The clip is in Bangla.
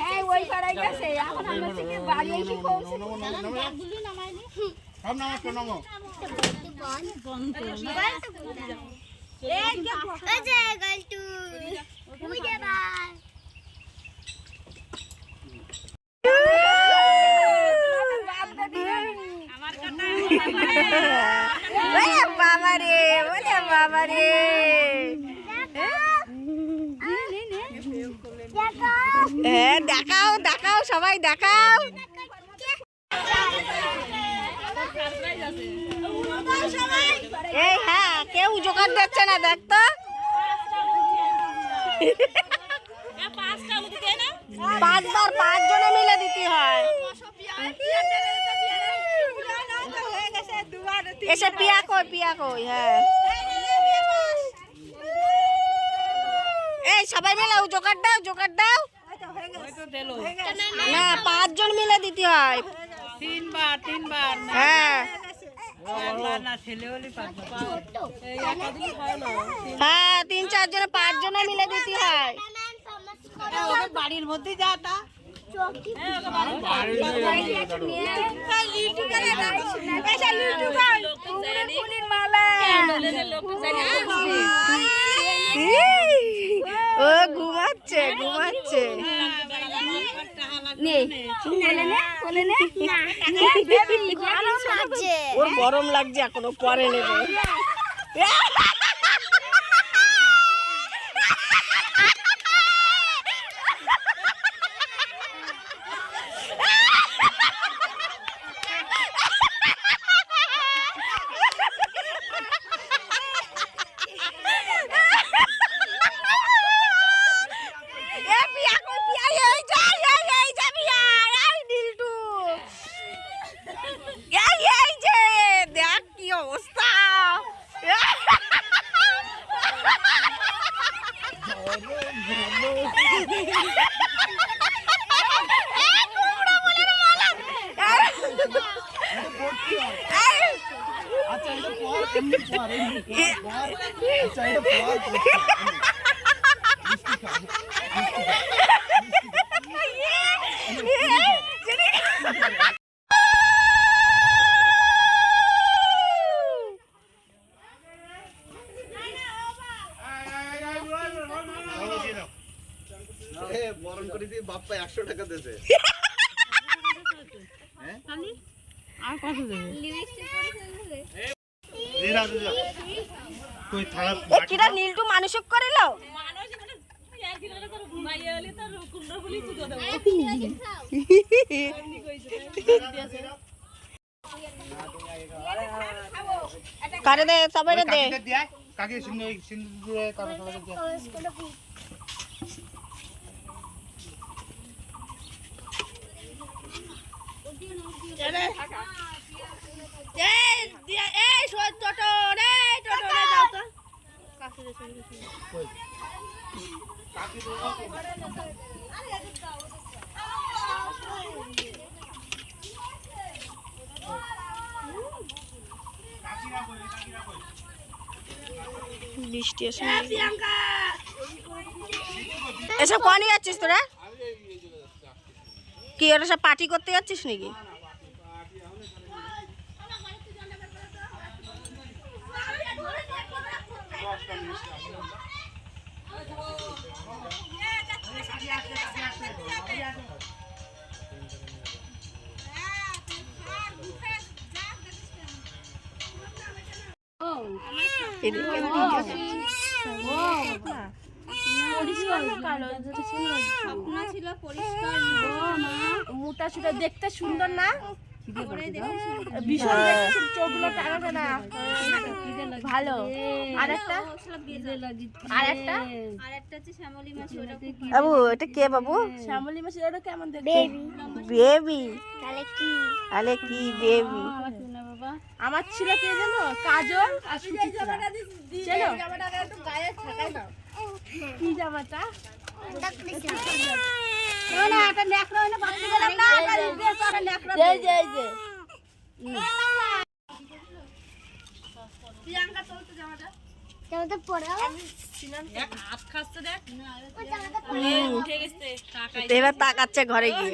হ্যাঁ ওই পাড়ায় গেছে এখন আমরা থেকে বাড়ি এসে পৌঁছে সব নমস্কার নমো বাবা রে ওরে বাবা রে। হ্যাঁ দেখাও দেখাও, সবাই দেখাও। এই হ্যাঁ কেউ জোগাড় দিচ্ছে না, দেখ তো। পাঁচবার পাঁচ জনে মিলে দিতে হয়। এসে পিয়া কই পিয়া কই হ্যাঁ এই সবাই মিলে ও জোগাড় দাও জোগাড় দাও। না পাঁচজন মিলে দিতে হয়। তিনবার তিনবার। হ্যাঁ। হয় না হ্যাঁ তিন চারজনে পাঁচজনে মিলে দিতে হয়। বাড়ির মধ্যেই যাটা ও ওর গরম লাগছে এখনও পরে নেবে এ পিয়া কই পিয়া এই যা এই এই যা পিয়া এই নীলটু এই এই যে দেখ কি অবস্থা আচ্ছা এটা পর এমনি পর এমনি পর পর আচ্ছা এটা পর বরণ করে দিয়ে বাপ্পা একশো টাকা দিয়েছে আর কত দেবে তুই থালা এ কিরা নীলটু মানসিক করিল কারে দে সবাই দে। কাকে দিয়ে বৃষ্টি এসব কনে যাচ্ছিস তোরা? কি ওরা সব পার্টি করতে যাচ্ছিস নাকি? মুটা ছুটা দেখতে সুন্দর না? বাবু এটা কে বাবু? শ্যামলি কেমন দেখতে? বেবি। কি? বেবি? আমার ছিল কে জানো কাজল আর সুচিত্রা। চেনো কি জামাটা? এবার তাকাচ্ছে ঘরে গিয়ে।